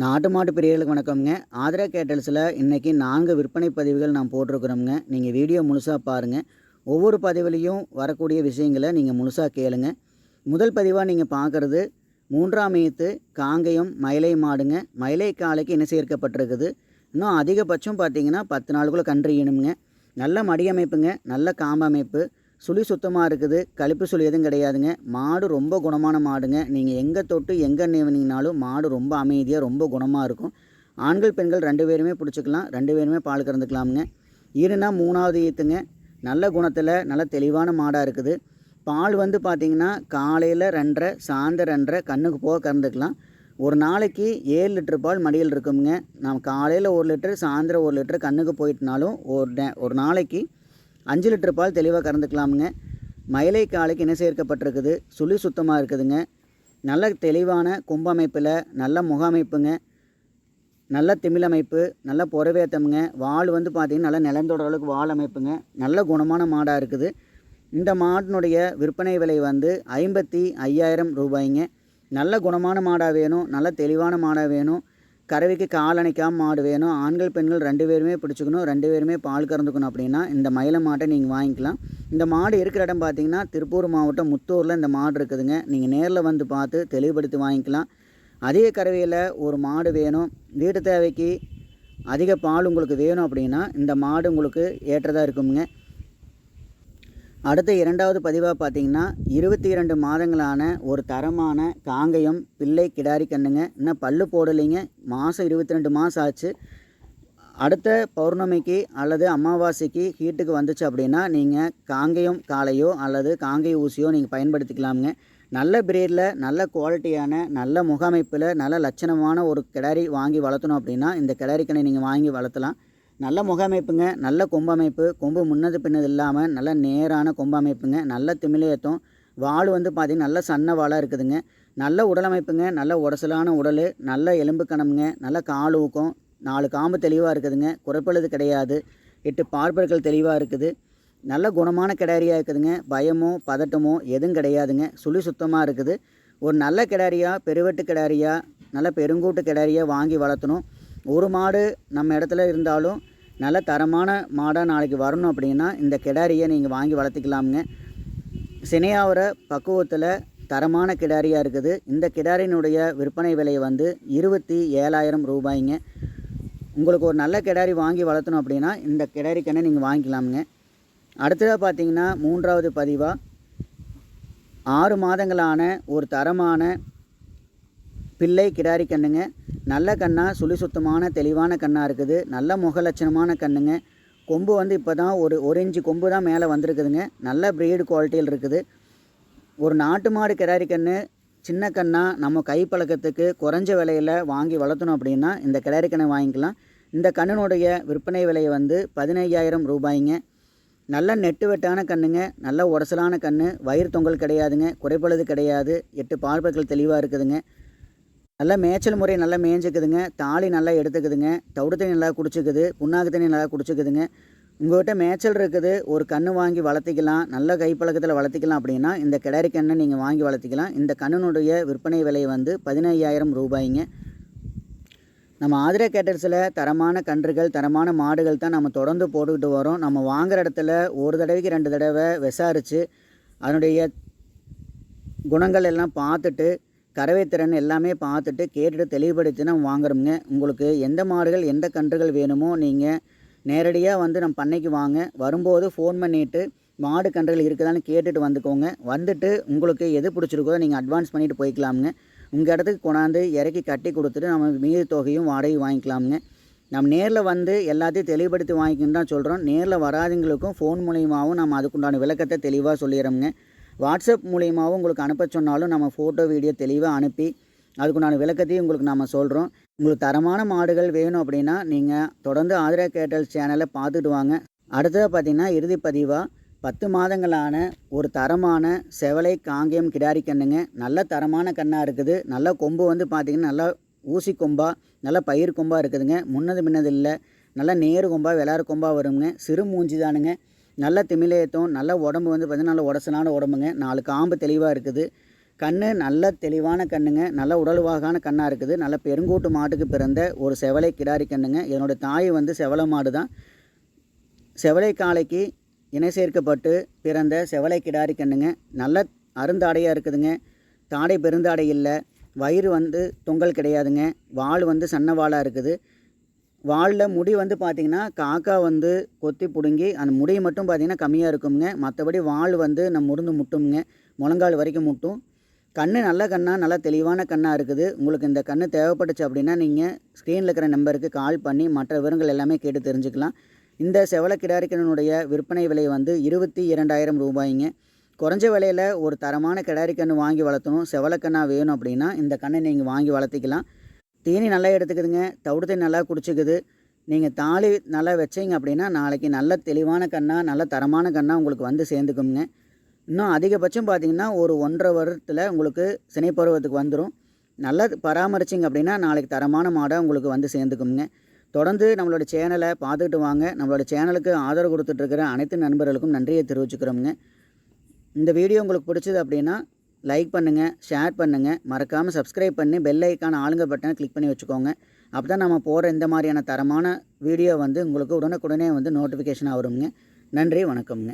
நாட்டு மாட்டு பிரியர்களுக்கு வணக்கம்ங்க. ஆதரா கேட்டல்ஸில் இன்றைக்கி நான்கு விற்பனை பதிவுகள் நான் போட்டிருக்கிறோம்ங்க. நீங்கள் வீடியோ முழுசாக பாருங்கள் ஒவ்வொரு பதிவுலேயும் வரக்கூடிய விஷயங்களை நீங்கள் முழுசாக கேளுங்க. முதல் பதிவாக நீங்கள் பார்க்குறது மூன்றாம் ஈத்து காங்கயம் மயிலை மாடுங்க. மயிலை காலைக்கு இன சேர்க்கப்பட்டிருக்குது. இன்னும் அதிகபட்சம் பார்த்தீங்கன்னா பத்து நாளுக்குள்ளே கன்று ஈனுங்க நல்ல மடியமைப்புங்க. நல்ல காம்பமைப்பு. சுழி சுத்தமாக இருக்குது. கழிப்பு சுழி எதுவும் கிடையாதுங்க. மாடு ரொம்ப குணமான மாடுங்க. நீங்கள் எங்கே தொட்டு எங்கே நீவினீங்கனாலும் மாடு ரொம்ப அமைதியாக ரொம்ப குணமாக இருக்கும். ஆண்கள் பெண்கள் ரெண்டு பேருமே பிடிச்சிக்கலாம். ரெண்டு பேருமே பால் கறந்துக்கலாமுங்க. ஈடுனா மூணாவது ஈத்துங்க. நல்ல குணத்தில் நல்ல தெளிவான மாடாக இருக்குது. பால் வந்து பார்த்திங்கன்னா காலையில் ரெண்டரை சாயந்தரம் ரெண்டரை கண்ணுக்கு போக கறந்துக்கலாம். ஒரு நாளைக்கு ஏழு லிட்டர் பால் மடியில் இருக்குங்க நாம் காலையில் ஒரு லிட்டர் சாயந்தரம் ஒரு லிட்டர் கண்ணுக்கு போயிட்டுனாலும் ஒரு ஒரு நாளைக்கு அஞ்சு லிட்டர் பால் தெளிவாக கறந்துக்கலாமுங்க. மயிலை காலைக்கு இணை சேர்க்கப்பட்டிருக்குது. சுழி சுத்தமாக இருக்குதுங்க. நல்ல தெளிவான கும்பமைப்பில் நல்ல முகமைப்புங்க நல்ல திமிழமைப்பு நல்ல புறவேத்தமுங்க. வால் வந்து பார்த்திங்கன்னா நல்லா நிலந்தோட அளவுக்கு வால் அமைப்புங்க. நல்ல குணமான மாடாக இருக்குது. இந்த மாட்டினுடைய விற்பனை விலை வந்து ஐம்பத்தி ஐயாயிரம் ரூபாய்ங்க. நல்ல குணமான மாடாக வேணும். நல்ல தெளிவான மாடாக வேணும். கறவைக்கு கால் அணைக்காம மாடு வேணும். ஆண்கள் பெண்கள் ரெண்டு பேருமே பிடிச்சிக்கணும். ரெண்டு பேருமே பால் கறந்துக்கணும் அப்படின்னா இந்த மயில மாட்டை நீங்கள் வாங்கிக்கலாம். இந்த மாடு இருக்கிற இடம் பார்த்தீங்கன்னா திருப்பூர் மாவட்டம் முத்தூரில் இந்த மாடு இருக்குதுங்க. நீங்கள் நேரில் வந்து பார்த்து தெளிவுபடுத்தி வாங்கிக்கலாம். அதிக கறவையில் ஒரு மாடு வேணும். வீட்டு தேவைக்கு அதிக பால் உங்களுக்கு வேணும் அப்படின்னா இந்த மாடு உங்களுக்கு ஏற்றதாக இருக்குங்க. அடுத்த இரண்டாவது பதிவாக பார்த்தீங்கன்னா இருபத்தி இரண்டு மாதங்களான ஒரு தரமான காங்கயம் பிள்ளை கிடாரி கண்ணுங்க. இன்னும் பல்லு போடலைங்க. மாதம் இருபத்தி ரெண்டு மாதம் ஆச்சு. அடுத்த பௌர்ணமிக்கு அல்லது அமாவாசைக்கு ஹீட்டுக்கு வந்துச்சு அப்படின்னா நீங்கள் காங்கயம் காலையோ அல்லது காங்கய ஊசியோ நீங்கள் பயன்படுத்திக்கலாமுங்க. நல்ல பிரீடில் நல்ல குவாலிட்டியான நல்ல முகமைப்பில் நல்ல லட்சணமான ஒரு கிடாரி வாங்கி வளர்த்தணும் அப்படின்னா இந்த கிடாரிக்கனை நீங்கள் வாங்கி வளர்த்தலாம். நல்ல முகமைப்புங்க நல்ல கொம்பமைப்பு. கொம்பு முன்னது பின்னது இல்லாமல் நல்ல நேரான கொம்பமைப்புங்க. நல்ல திமிலையத்தும் வாள் வந்து பார்த்திங்கன்னா நல்ல சன்ன வாளாக இருக்குதுங்க. நல்ல உடலமைப்புங்க. நல்ல உடசலான உடல். நல்ல எலும்பு கணமுங்க. நல்ல கால் ஊக்கம். நாலு காம்பு தெளிவாக இருக்குதுங்க. குறைப்பழுது கிடையாது. எட்டு பார்ப்பர்கள் தெளிவாக இருக்குது. நல்ல குணமான கிடாரியாக இருக்குதுங்க. பயமோ பதட்டமோ எதுவும் கிடையாதுங்க. சுழி சுத்தமாக இருக்குது. ஒரு நல்ல கிடாரியாக பெருவெட்டு கிடாரியாக நல்ல பெருங்கூட்டு கிடாரியாக வாங்கி வளர்த்தணும். ஒரு மாடு நம்ம இடத்துல இருந்தாலும் நல்ல தரமான மாடாக நாளைக்கு வரணும் அப்படின்னா இந்த கிடாரியை நீங்கள் வாங்கி வளர்த்திக்கலாமுங்க. சினையாவர பக்குவத்தில் தரமான கிடாரியாக இருக்குது. இந்த கிடாரியினுடைய விற்பனை விலை வந்து இருபத்தி ஏழாயிரம் ரூபாய்ங்க. உங்களுக்கு ஒரு நல்ல கிடாரி வாங்கி வளர்த்தணும் அப்படின்னா இந்த கிடாரிக்கண்ணை நீங்கள் வாங்கிக்கலாமுங்க. அடுத்ததாக பார்த்தீங்கன்னா மூன்றாவது பதிவாக ஆறு மாதங்களான ஒரு தரமான பிள்ளை கிடாரி கண்ணுங்க. நல்ல கண்ணாக சுழி சுத்தமான தெளிவான கண்ணாக இருக்குது. நல்ல முகலட்சணமான கண்ணுங்க. கொம்பு வந்து இப்போ தான் ஒரு ஒரு இன்ச்சு கொம்பு தான் மேலே வந்திருக்குதுங்க. நல்ல ப்ரீடு குவாலிட்டியில் இருக்குது. ஒரு நாட்டு மாடு கிடாரி கண்ணு சின்ன கண்ணாக நம்ம கைப்பழக்கத்துக்கு குறைஞ்ச விலையில் வாங்கி வளர்த்தணும் அப்படின்னா இந்த கிடாரி கண்ணை வாங்கிக்கலாம். இந்த கண்ணினுடைய விற்பனை விலையை வந்து பதினையாயிரம் ரூபாய்ங்க. நல்ல நெட்டு வெட்டான கண்ணுங்க. நல்ல உடசலான கண்ணு. வயிறு தொங்கல் கிடையாதுங்க. குறைப்பழுது கிடையாது. எட்டு பால்பற்கள் தெளிவாக இருக்குதுங்க. நல்லா மேய்ச்சல் முறை நல்லா மேய்ஞ்சிக்குதுங்க. தாலி நல்லா எடுத்துக்குதுங்க. தவிடு தண்ணி நல்லா குடிச்சிக்குது. புண்ணாக்கு தண்ணி நல்லா குடிச்சிக்குதுங்க. உங்கள்கிட்ட மேய்ச்சல் இருக்குது. ஒரு கன்று வாங்கி வளர்த்திக்கலாம். நல்ல கைப்பழக்கத்தில் வளர்த்திக்கலாம் அப்படின்னா இந்த கிடாரி கண்ணை நீங்கள் வாங்கி வளர்த்திக்கலாம். இந்த கண்ணினுடைய விற்பனை விலை வந்து பதினையாயிரம் ரூபாய்ங்க. நம்ம ஆதிரா கேட்டர்ஸில் தரமான கன்றுகள் தரமான மாடுகள் தான் நம்ம தொடர்ந்து போட்டுக்கிட்டு வரோம். நம்ம வாங்குகிற இடத்துல ஒரு தடவைக்கு ரெண்டு தடவை விசாரித்து அதனுடைய குணங்கள் எல்லாம் பார்த்துட்டு கறவை திறன் எல்லாமே பார்த்துட்டு கேட்டுட்டு தெளிவுபடுத்தி நம்ம வாங்குறோம்ங்க. உங்களுக்கு எந்த மாடுகள் எந்த கன்றுகள் வேணுமோ நீங்கள் நேரடியாக வந்து நம்ம பண்ணைக்கு வாங்க. வரும்போது ஃபோன் பண்ணிவிட்டு மாடு கன்றுகள் இருக்குதான்னு கேட்டுட்டு வந்துக்கோங்க. வந்துட்டு உங்களுக்கு எது பிடிச்சிருக்கோ நீங்கள் அட்வான்ஸ் பண்ணிவிட்டு போய்க்கலாமுங்க. உங்கள் இடத்துக்கு கொண்டாந்து இறக்கி கட்டி கொடுத்துட்டு நம்ம மீதி தொகையும் வாடகை வாங்கிக்கலாமுங்க. நம்ம நேரில் வந்து எல்லாத்தையும் தெளிவுபடுத்தி வாங்கிக்கணும் தான் சொல்கிறோம் நேரில் வராதவங்களுக்கும் ஃபோன் மூலியமாகவும் நம்ம அதுக்குண்டான விளக்கத்தை தெளிவாக சொல்லிடுறோங்க வாட்ஸ்அப் மூலியமாகவும் உங்களுக்கு அனுப்ப சொன்னாலும் நம்ம ஃபோட்டோ வீடியோ தெளிவாக அனுப்பி அதுக்குண்டான விளக்கத்தையும் உங்களுக்கு நம்ம சொல்கிறோம் உங்களுக்கு தரமான மாடுகள் வேணும் அப்படின்னா நீங்கள் தொடர்ந்து ஆதிரா கேட்டல் சேனலை பார்த்துட்டு வாங்க. அடுத்ததாக பார்த்தீங்கன்னா இறுதி பதிவாக பத்து மாதங்களான ஒரு தரமான செவலை காங்கேயம் கிடாரி கண்ணுங்க நல்ல தரமான கண்ணாக இருக்குது. நல்ல கொம்பு வந்து பார்த்திங்கன்னா நல்லா ஊசி கொம்பாக நல்ல பயிர் கொம்பாக இருக்குதுங்க. முன்னது முன்னது இல்லை. நல்லா நேரு கொம்பாக விளாறு கொம்பாக வருங்க. சிறு மூஞ்சி தானுங்க. நல்ல திமிலேயத்தும் நல்ல உடம்பு வந்து பார்த்திங்கன்னா நல்ல உடசலான உடம்புங்க. நாலு காம்பு தெளிவாக இருக்குது. கண் நல்ல தெளிவான கண்ணுங்க. நல்ல உடல்வாகான கண்ணாக இருக்குது. நல்ல பெருங்கூட்டு மாட்டுக்கு பிறந்த ஒரு செவலை கிடாரி கண்ணுங்க. இதனோட தாய் வந்து செவலை மாடு தான். செவலை காளைக்கு இணை சேர்க்கப்பட்டு பிறந்த செவலை கிடாரி கண்ணுங்க. நல்ல அருந்தாடையாக இருக்குதுங்க. தாடை பெருந்தாடை இல்லை. வயிறு வந்து தொங்கல் கிடையாதுங்க. வால் வந்து சன்ன வாலாக இருக்குது. வாலில் முடி வந்து பார்த்திங்கன்னா காக்கா வந்து கொத்தி பிடுங்கி அந்த முடி மட்டும் பார்த்திங்கன்னா கம்மியாக இருக்குங்க மற்றபடி வால் வந்து நம்ம முருந்து முட்டுங்க முழங்கால் வரைக்கும் முட்டும். கண் நல்ல கண்ணாக நல்லா தெளிவான கண்ணாக இருக்குது. உங்களுக்கு இந்த கண் தேவைப்பட்டுச்சு அப்படின்னா நீங்கள் ஸ்க்ரீனில் இருக்கிற நம்பருக்கு கால் பண்ணி மற்ற விவரங்கள் எல்லாமே கேட்டு தெரிஞ்சுக்கலாம். இந்த செவல கிடாரிக்கண்ணனுடைய விற்பனை விலை வந்து இருபத்தி இரண்டாயிரம் ரூபாய்ங்க. குறைஞ்ச விலையில் ஒரு தரமான கிடாரிக்கன்று வாங்கி வளர்த்தணும். செவலக்கண்ணாக வேணும் அப்படின்னா இந்த கண்ணை நீங்கள் வாங்கி வளர்த்திக்கலாம். தீனி நல்லா எடுத்துக்குதுங்க. தவிடு தண்ணி நல்லா குடிச்சிக்குது. நீங்கள் தாலி நல்லா வச்சீங்க அப்படின்னா நாளைக்கு நல்ல தெளிவான கண்ணாக நல்ல தரமான கண்ணாக உங்களுக்கு வந்து சேர்ந்துக்குங்க இன்னும் அதிகபட்சம் பார்த்திங்கன்னா ஒரு ஒன்றரை வருடத்தில் உங்களுக்கு சினைப்பருவத்துக்கு வந்துடும் நல்லா பராமரிச்சிங்க அப்படின்னா நாளைக்கு தரமான மாடாக உங்களுக்கு வந்து சேர்ந்துக்குங்க தொடர்ந்து நம்மளோட சேனலை பார்த்துக்கிட்டு வாங்க. நம்மளோட சேனலுக்கு ஆதரவு கொடுத்துட்ருக்கிற அனைத்து நண்பர்களுக்கும் நன்றியை தெரிவிச்சுக்கிறோமுங்க. இந்த வீடியோ உங்களுக்கு பிடிச்சது அப்படின்னா லைக் பண்ணுங்கள் ஷேர் பண்ணுங்கள் மறக்காமல் சப்ஸ்கிரைப் பண்ணி பெல் ஐக்கான ஆளுங்க பட்டனை கிளிக் பண்ணி வச்சுக்கோங்க. அப்போ தான் நம்ம போகிற இந்த மாதிரியான தரமான வீடியோ வந்து உங்களுக்கு உடனுக்குடனே வந்து நோட்டிஃபிகேஷனாக வருங்க நன்றி வணக்கம்ங்க.